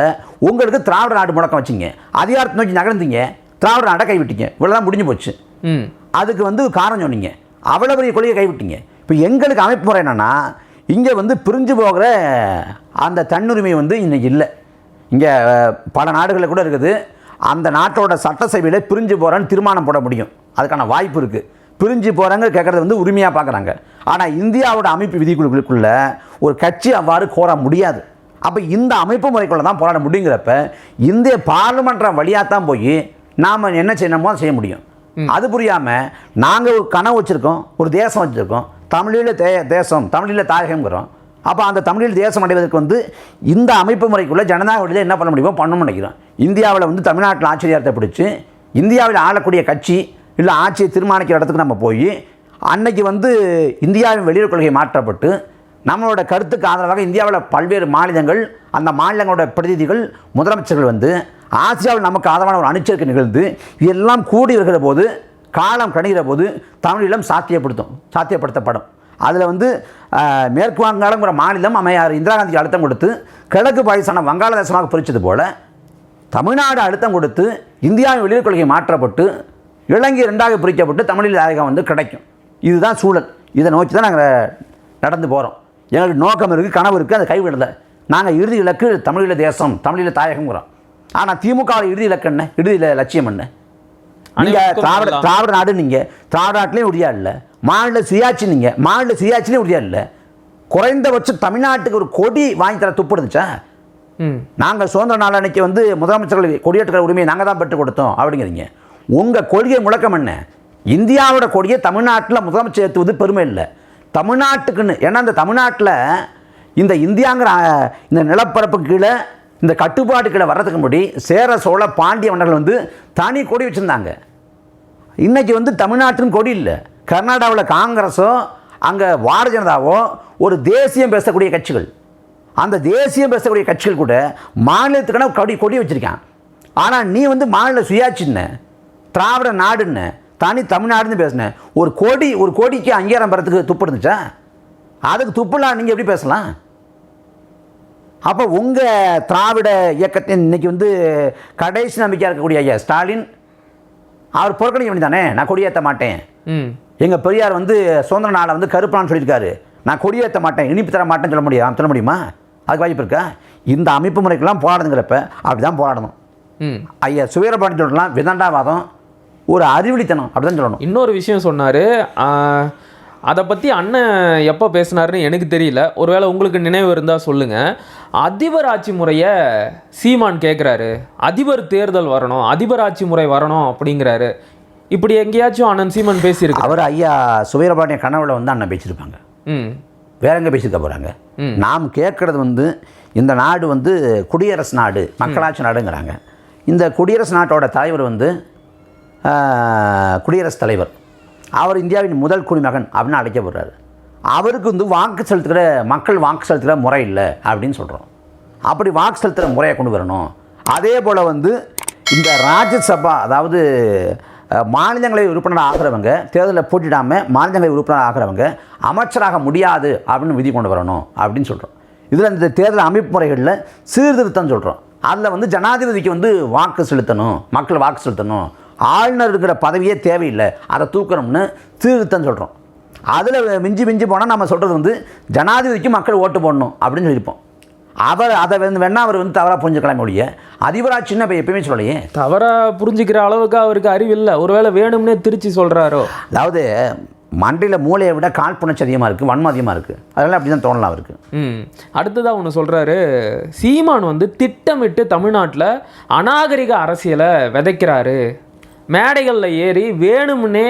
உங்களுக்கு திராவிட நாடு முழக்கம் வச்சிங்க. அதிகாரத்தை நோக்கி நகர்ந்தீங்க. திராவிட நாடை கைவிட்டீங்க. இவ்வளோதான் முடிஞ்சு போச்சு. அதுக்கு வந்து காரணம் சொன்னீங்க. அவ்வளோ பெரிய கொள்கையை கைவிட்டீங்க. இப்போ எங்களுக்கு அமைப்பு முறை என்னென்னா இங்கே வந்து பிரிஞ்சு போகிற அந்த தன்னுரிமை வந்து இன்றைக்கி இல்லை. இங்கே பல நாடுகளில் கூட இருக்குது. அந்த நாட்டோட சட்டசபையில் பிரிஞ்சு போகிறேன்னு தீர்மானம் போட முடியும். அதுக்கான வாய்ப்பு இருக்குது பிரிஞ்சு போகிறாங்க கேட்குறது வந்து உரிமையாக பார்க்குறாங்க ஆனால் இந்தியாவோட அமைப்பு விதிக்குழுக்குள்ள ஒரு கட்சி அவ்வாறு கோர முடியாது. அப்போ இந்த அமைப்பு முறைக்குள்ளே தான் போராட முடியுங்கிறப்ப இந்திய பார்லிமெண்ட்ரம் வழியாக தான் போய் நாம் என்ன செய்யணுமோ செய்ய முடியும். அது புரியாமல் நாங்கள் ஒரு கனவு வச்சுருக்கோம் ஒரு தேசம் வச்சுருக்கோம். தமிழில் தே தேசம் தமிழில் தாயகங்கிறோம் அப்போ அந்த தமிழில் தேசம் அடைவதற்கு வந்து இந்த அமைப்பு முறைக்குள்ளே ஜனநாயக வழியில் என்ன பண்ண முடியுமோ பண்ணணும்னு நினைக்கிறோம். இந்தியாவில் வந்து தமிழ்நாட்டில் ஆச்சரியத்தை பிடிச்சி இந்தியாவில் ஆளக்கூடிய கட்சி இல்லை ஆட்சியை தீர்மானிக்கிற இடத்துக்கு நம்ம போய் அன்னைக்கு வந்து இந்தியாவின் வெளியுறவு கொள்கை மாற்றப்பட்டு நம்மளோட கருத்துக்கு ஆதரவாக இந்தியாவில் பல்வேறு மாநிலங்கள் அந்த மாநிலங்களோட பிரதிநிதிகள் முதலமைச்சர்கள் வந்து ஆசியாவில் நமக்கு ஆதரவான ஒரு அணிச்சேர்க்கை நிகழ்ந்து இதெல்லாம் கூடி வருகிற போது காலம் கணிகிற போது தமிழீழம் சாத்தியப்படுத்தும் சாத்தியப்படுத்தப்படும். அதில் வந்து மேற்கு வங்காளங்கிற மாநிலம் அமையார் இந்திரா காந்திக்கு அழுத்தம் கொடுத்து கிழக்கு பாகிஸ்தான வங்காளதேசமாக பிரித்தது போல் தமிழ்நாடு அழுத்தம் கொடுத்து இந்தியாவின் வெளியுறவு கொள்கை மாற்றப்பட்டு இலங்கை ரெண்டாக பிரிக்கப்பட்டு தமிழில் தாயகம் வந்து கிடைக்கும். இதுதான் சூழல். இதை நோக்கி தான் நாங்கள் நடந்து போகிறோம் எங்களுக்கு நோக்கம் இருக்குது கனவு இருக்குது அதை கைவிடலை. நாங்கள் இறுதி இலக்கு தமிழீழ தேசம் தமிழீழ தாயகங்கிறோம் ஆனால் திமுக இறுதி இலக்கு என்ன? இறுதி ல- லட்சியம் என்ன? நீங்கள் திராவிட. திராவிட நாடு நீங்கள் திராவிட நாட்டிலையும் உறுதியா இல்லை? மாநில சுயாட்சி நீங்கள் மாநில சுயாட்சிலையும் உறுதியா இல்லை? குறைந்தபட்சம் தமிழ்நாட்டுக்கு ஒரு கொடி வாங்கி தர துப்பு இருந்துச்சா? நாங்கள் சுதந்திர நாள் அன்னைக்கு வந்து முதலமைச்சர்கள் கொடியேற்றுக்கிற உரிமையை நாங்கள் தான் பெற்றுக் கொடுத்தோம் அப்படிங்கிறீங்க. உங்கள் கொள்கை முழக்கம் என்ன? இந்தியாவோட கொடியை தமிழ்நாட்டில் முதலமைச்சர் ஏற்றுவது பெருமை இல்லை. தமிழ்நாட்டுக்குன்னு ஏன்னா இந்த தமிழ்நாட்டில் இந்த இந்தியாங்கிற இந்த நிலப்பரப்பு கீழே இந்த கட்டுப்பாடு கீழே வர்றதுக்கு முன்னாடி சேர சோழ பாண்டிய மன்னர்கள் வந்து தனி கொடி வச்சுருந்தாங்க. இன்றைக்கி வந்து தமிழ்நாட்டின் கொடி இல்லை. கர்நாடகாவில் காங்கிரஸோ அங்கே பாரதிய ஜனதாவோ ஒரு தேசியம் பேசக்கூடிய கட்சிகள். அந்த தேசியம் பேசக்கூடிய கட்சிகள் கூட மாநிலத்துக்கான கொடி கொடி வச்சுருக்கான் ஆனால் நீ வந்து மாநில சுயாட்சின்னு திராவிட நாடுன்னு தனி தமிழ்நாடுன்னு பேசின. ஒரு கோடி ஒரு கோடிக்கு அங்கீகாரம் பெறத்துக்கு துப்பு இருந்துச்சா? அதுக்கு துப்புலாம் நீங்கள் எப்படி பேசலாம்? அப்போ உங்கள் திராவிட இயக்கத்தின் இன்னைக்கு வந்து கடைசி நம்பிக்கையாக இருக்கக்கூடிய ஐயா ஸ்டாலின் அவர் புறக்கணிக்க வேண்டியதானே நான் கொடியேற்ற மாட்டேன். ம். எங்கள் பெரியார் வந்து சுதந்திர நாளை வந்து கருப்பான்னு சொல்லியிருக்காரு. நான் கொடியேற்ற மாட்டேன் இனிப்பு தர மாட்டேன்னு சொல்ல முடியும் சொல்ல முடியுமா? அதுக்கு வாய்ப்பு இருக்கா? இந்த அமைப்பு முறைக்கெல்லாம் போராடுங்கிறப்ப அப்படி தான் போராடணும். ம். ஐயா சுயரபாண்டி சொல்லலாம் விதண்டாவாதம் ஒரு அறிவிலித்தனம் அப்படி தான் சொல்லணும். இன்னொரு விஷயம் சொன்னார் அதை பற்றி அண்ணன் எப்போ பேசினாருன்னு எனக்கு தெரியல. ஒருவேளை உங்களுக்கு நினைவு இருந்தால் சொல்லுங்கள் அதிபர் ஆட்சி முறையை சீமான் கேட்குறாரு அதிபர் தேர்தல் வரணும் அதிபர் ஆட்சி முறை வரணும் அப்படிங்கிறாரு. இப்படி எங்கேயாச்சும் அண்ணன் சீமான் பேசியிருக்கு அவர் ஐயா சுயரபாண்டிய கனவுல வந்து அண்ணன் பேசியிருப்பாங்க. ம். வேற எங்கே பேசியிருக்க போகிறாங்க. நாம் கேட்குறது வந்து இந்த நாடு வந்து குடியரசு நாடு மக்களாட்சி நாடுங்கிறாங்க. இந்த குடியரசு நாட்டோட தலைவர் வந்து குடியரசுத் தலைவர். அவர் இந்தியாவின் முதல் குடிமகன் அப்படின்னு அழைக்கப்படுறாரு. அவருக்கு வந்து வாக்கு செலுத்துகிற மக்கள் வாக்கு செலுத்துகிற முறை இல்லை அப்படின்னு சொல்கிறோம் அப்படி வாக்கு செலுத்துகிற முறையை கொண்டு வரணும். அதே போல் வந்து இந்த ராஜ்யசபா அதாவது மாநிலங்களை உறுப்பினர் ஆகிறவங்க தேர்தலில் போட்டிடாமல் மாநிலங்களை உறுப்பினர் ஆகிறவங்க அமைச்சராக முடியாது அப்படின்னு விதி கொண்டு வரணும் அப்படின்னு சொல்கிறோம் இதில் இந்த தேர்தல் அமைப்பு முறைகளில் சீர்திருத்தம் சொல்கிறோம் அதில் வந்து ஜனாதிபதிக்கு வந்து வாக்கு செலுத்தணும் மக்கள் வாக்கு செலுத்தணும். ஆளுநர் இருக்கிற பதவியே தேவையில்லை. அதை தூக்கணும்னு சீர்திருத்தம் சொல்கிறோம் அதில் மிஞ்சி மிஞ்சி போனால் நம்ம சொல்கிறது வந்து ஜனாதிபதிக்கு மக்கள் ஓட்டு போடணும் அப்படின்னு சொல்லியிருப்போம். அவர் அதை வந்து வேணா அவர் வந்து தவறாக புரிஞ்சுக்கலாம் ஒழிய அதிபராட்சின்னு இப்போ எப்பயுமே சொல்லலையே. தவறாக புரிஞ்சுக்கிற அளவுக்கு அவருக்கு அறிவு இல்லை. ஒருவேளை வேணும்னே திருச்சி சொல்கிறாரோ அதாவது மண்டையில் மூளையை விட காழ்ப்புணர்ச்சி அதிகமாக இருக்குது வன்மம் அதிகமாக இருக்குது அதனால் அப்படி தான் தோணலாம் அவருக்கு. ம். அடுத்ததாக ஒன்று சொல்கிறாரு சீமான் வந்து திட்டமிட்டு தமிழ்நாட்டில் அநாகரிக அரசியலை விதைக்கிறாரு. மேடைகளில் ஏறி வேணும்னே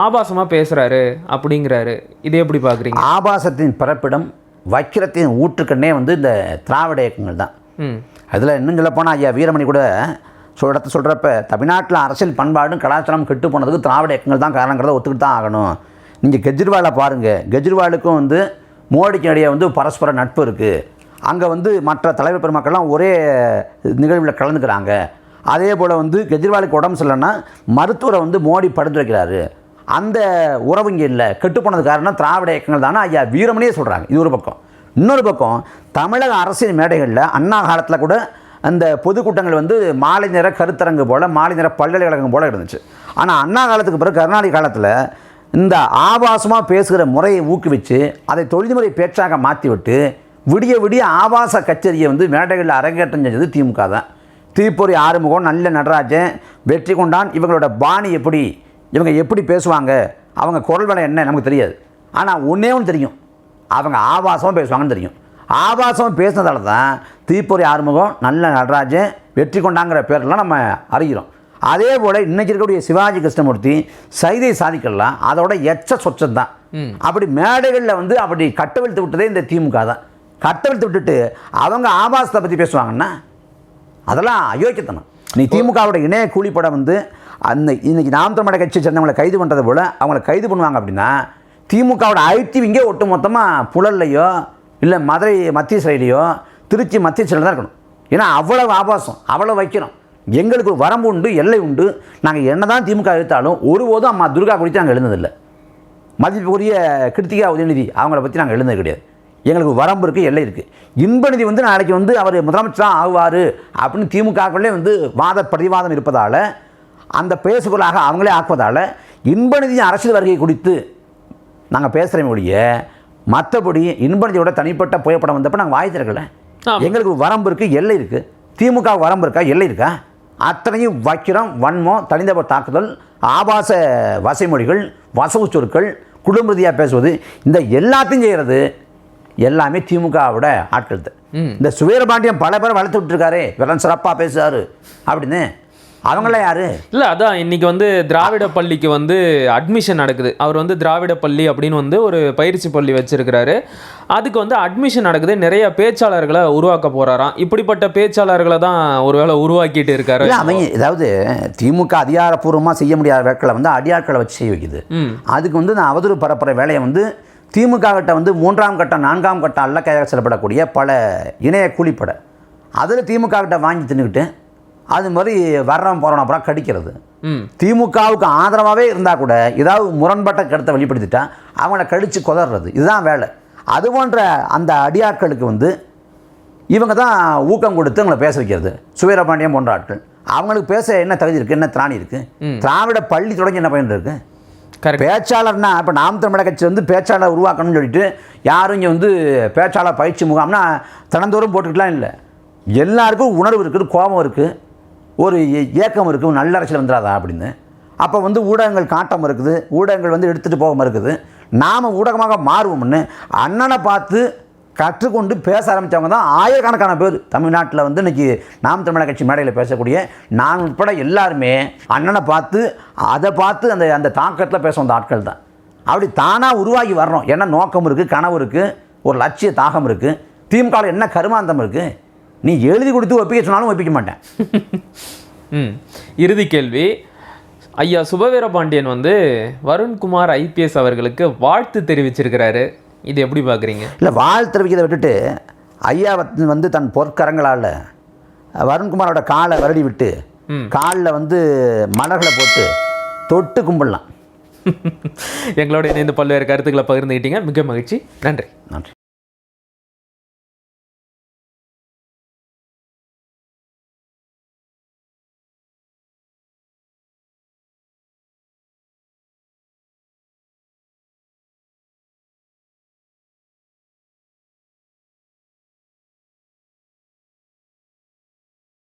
ஆபாசமாக பேசுகிறாரு அப்படிங்கிறாரு. இது எப்படி பார்க்குறீங்க? ஆபாசத்தின் பிறப்பிடம் வக்கிரத்தின் ஊற்றுக்கண்ணே வந்து இந்த திராவிட இயக்கங்கள் தான். அதில் இன்னும் சொல்லப்போனால் ஐயா வீரமணி கூட சொல்கிறத சொல்கிறப்ப தமிழ்நாட்டில் அரசியல் பண்பாடும் கலாச்சாரம் கெட்டு போனதுக்கு திராவிட இயக்கங்கள் தான் காரணங்கிறத ஒத்துக்கிட்டு தான் ஆகணும். நீங்கள் கெஜ்ரிவாலை பாருங்கள் கெஜ்ரிவாலுக்கும் வந்து மோடிக்கு இடையே வந்து பரஸ்பர நட்பு இருக்குது அங்கே வந்து மற்ற தலைவர் பெருமக்கள்லாம் ஒரே நிகழ்வில் கலந்துக்கிறாங்க. அதே போல் வந்து கெஜ்ரிவாலுக்கு உடம்பு சரியில்லைன்னா மருத்துவரை வந்து மோடி பரிந்துரைக்கிறாரு அந்த உறவு இங்கே இல்லை. கெட்டுப்போனது காரணம் திராவிட இயக்கங்கள் தானே ஐயா வீரமணியே சொல்கிறாங்க இது ஒரு பக்கம். இன்னொரு பக்கம் தமிழக அரசியல் மேடைகளில் அண்ணா காலத்தில் கூட அந்த பொதுக்கூட்டங்கள் வந்து மாலை நேர கருத்தரங்கு போல் மாலை நேர பல்கலைக்கழகம் போல் இருந்துச்சு. ஆனால் அண்ணா காலத்துக்கு பிறகு கருணாநிதி காலத்தில் இந்த ஆபாசமாக பேசுகிற முறையை ஊக்குவிச்சு அதை தொழில்முறை பேச்சாக மாற்றிவிட்டு விடிய விடிய ஆபாச கச்சேரியை வந்து மேடைகளில் அரங்கேற்றம் செஞ்சது திமுக தான். தீப்பொறி ஆறுமுகம் நல்ல நடராஜன் வெற்றி கொண்டான் இவங்களோட பாணி எப்படி? இவங்க எப்படி பேசுவாங்க? அவங்க குரல் வலை என்ன நமக்கு தெரியாது. ஆனால் ஒன்றே ஒன்று தெரியும். அவங்க ஆபாசமாக பேசுவாங்கன்னு தெரியும். ஆபாசமாக பேசுனதால தான் தீப்பொறி ஆறுமுகம் நல்ல நடராஜன் வெற்றி கொண்டாங்கிற பேர்லாம் நம்ம அறிகிறோம். அதே போல் இன்றைக்கி இருக்கக்கூடிய சிவாஜி கிருஷ்ணமூர்த்தி சைதை சாதிக்கலாம் அதோட எச்ச சொச்சம் தான். அப்படி மேடைகளில் வந்து அப்படி கட்டவிழ்த்து விட்டதே இந்த திமுக தான். கட்டவிழ்த்து விட்டுட்டு அவங்க ஆபாசத்தை பற்றி பேசுவாங்கன்னா அதெல்லாம் அயோக்கியத்தனம். நீ திமுகவோட இணைய கூலிப்படம் வந்து அந்த இன்றைக்கி நாம் தமிழக கட்சியை சேர்ந்தவங்களை கைது பண்ணுறது போல் அவங்கள கைது பண்ணுவாங்க அப்படின்னா திமுகவோட ஐடி இங்கே ஒட்டு மொத்தமாக புழல்லையோ இல்லை மதுரை மத்திய சிறையிலையோ திருச்சி மத்திய சிறையில் தான் இருக்கணும். ஏன்னா அவ்வளவு ஆபாசம் அவ்வளோ வைக்கிறோம் எங்களுக்கு ஒரு வரம்பு உண்டு எல்லை உண்டு. நாங்கள் என்ன தான் திமுக எழுத்தாலும் ஒருபோதும் அம்மா துர்கா குறித்து நாங்கள் எழுந்ததில்லை. மதிப்புக்குரிய கிருத்திகா உதயநிதி அவங்கள பற்றி நாங்கள் எழுந்தது கிடையாது. எங்களுக்கு வரம்பு இருக்குது எல்லை இருக்குது இன்பநிதி வந்து நாளைக்கு வந்து அவர் முதலமைச்சராக ஆகுவார் அப்படின்னு திமுகக்குள்ளே வந்து வாத பிரதிவாதம் இருப்பதால் அந்த பேசுபொருளாக அவங்களே ஆக்குவதால் இன்பநிதி அரசியல் வருகை குறித்து நாங்கள் பேசுகிறோம் ஒழிய மற்றபடி இன்பநிதியோட தனிப்பட்ட புகைப்படம் வந்தப்போ நாங்கள் வாய் திறக்கல. எங்களுக்கு வரம்பு இருக்குது எல்லை இருக்குது திமுக வரம்பு இருக்கா எல்லை இருக்கா? அத்தனையும் வைக்கிறோம் வன்மம் தனிநபர் தாக்குதல் ஆபாச வசைமொழிகள் வசவு சொற்கள் குடும்ப ரீதியாக பேசுவது இந்த எல்லாத்தையும் செய்கிறது எல்லாமே திமுகவோட ஆட்கள் இந்த சுவீரபாண்டியன் பல பேர் வளர்த்து விட்டுருக்காரு இவரெல்லாம் சிறப்பாக பேசுறாரு அப்படின்னு அவங்களாம் யாரு? இல்லை அதான் இன்னைக்கு வந்து திராவிட பள்ளிக்கு வந்து அட்மிஷன் நடக்குது. அவர் வந்து திராவிட பள்ளி அப்படின்னு வந்து ஒரு பயிற்சி பள்ளி வச்சிருக்கிறாரு. அதுக்கு வந்து அட்மிஷன் நடக்குது. நிறைய பேச்சாளர்களை உருவாக்க போறாராம். இப்படிப்பட்ட பேச்சாளர்களை தான் ஒருவேளை உருவாக்கிட்டு இருக்காரு. அவங்க ஏதாவது திமுக அதிகாரப்பூர்வமாக செய்ய முடியாத வேட்களை வந்து அடியாட்களை வச்சு செய்ய வைக்குது. அதுக்கு வந்து நான் அவதூறு பரப்புகிற வேலையை வந்து திமுக கிட்ட வந்து மூன்றாம் கட்டம் நான்காம் கட்டம் அல்லக்கையாக செல்லப்படக்கூடிய பல இணைய கூலிப்படை. அதில் திமுக கிட்ட வாங்கி தின்னுக்கிட்டு அது மாதிரி வர்றவன் போகிறவன் அப்புறம் கடிக்கிறது. திமுகவுக்கு ஆதரவாகவே இருந்தால் கூட ஏதாவது முரண்பட்ட கருத்தை வெளிப்படுத்திட்டா அவங்கள கடித்து குதறது. இதுதான் வேலை. அது போன்ற அந்த அடியாட்களுக்கு வந்து இவங்க தான் ஊக்கம் கொடுத்து அவங்கள பேச வைக்கிறது. சுவீரபாண்டியம் போன்ற ஆட்கள். அவங்களுக்கு பேச என்ன தகுதி இருக்குது என்ன திராணி இருக்குது திராவிட பள்ளி தொடங்கி என்ன பயன் இருக்குது பேச்சாளர்னா இப்போ நாம் தமிழக கட்சி வந்து பேச்சாளர் உருவாக்கணும்னு சொல்லிட்டு யாரும் இங்கே வந்து பேச்சாளர் பயிற்சி முகாம்னா தினந்தோறும் போட்டுக்கிட்டுலாம் இல்லை. எல்லாருக்கும் உணர்வு இருக்குது கோபம் இருக்குது ஒரு ஏக்கம் இருக்குது நல்ல அரசியல் வந்துடாதா அப்படின்னு. அப்போ வந்து ஊடகங்கள் காட்டம் இருக்குது ஊடகங்கள் வந்து எடுத்துகிட்டு போகாமல் இருக்குது. நாம் ஊடகமாக மாறுவோம்னு அண்ணனை பார்த்து கற்றுக்கொண்டு பேச ஆரம்பித்தவங்க தான் ஆயிரக்கணக்கான பேர். தமிழ்நாட்டில் வந்து இன்னைக்கு நாம் தமிழக கட்சி மேடையில் பேசக்கூடிய நான் உட்பட எல்லாருமே அண்ணனை பார்த்து அதை பார்த்து அந்த அந்த தாக்கத்தில் பேச வந்த ஆட்கள் தான். அப்படி தானாக உருவாகி வரணும் என்ன நோக்கம் இருக்குது கனவு இருக்குது ஒரு லட்சிய தாகம் இருக்குது திமுகவில் என்ன கருமாந்தம் இருக்குது நீ எழுதி கொடுத்து ஒப்பிக்க சொன்னாலும் ஒப்பிக்க மாட்டேன். ம். இறுதி கேள்வி. ஐயா சுபவீர பாண்டியன் வந்து வருண்குமார் ஐபிஎஸ் அவர்களுக்கு வாழ்த்து தெரிவிச்சிருக்கிறாரு. இது எப்படி பார்க்குறீங்க? இல்லை வாழ் தெரிவிக்கிறதை விட்டுட்டு ஐயா வந்து- தன் பொற்கரங்களால் வருண்குமாரோட காலை வருடி விட்டு. காலில் வந்து மலர்களை போட்டு தொட்டு கும்பிடலாம். எங்களோட இணைந்து பல்வேறு கருத்துக்களை பகிர்ந்துக்கிட்டீங்க மிக மகிழ்ச்சி. நன்றி. நன்றி.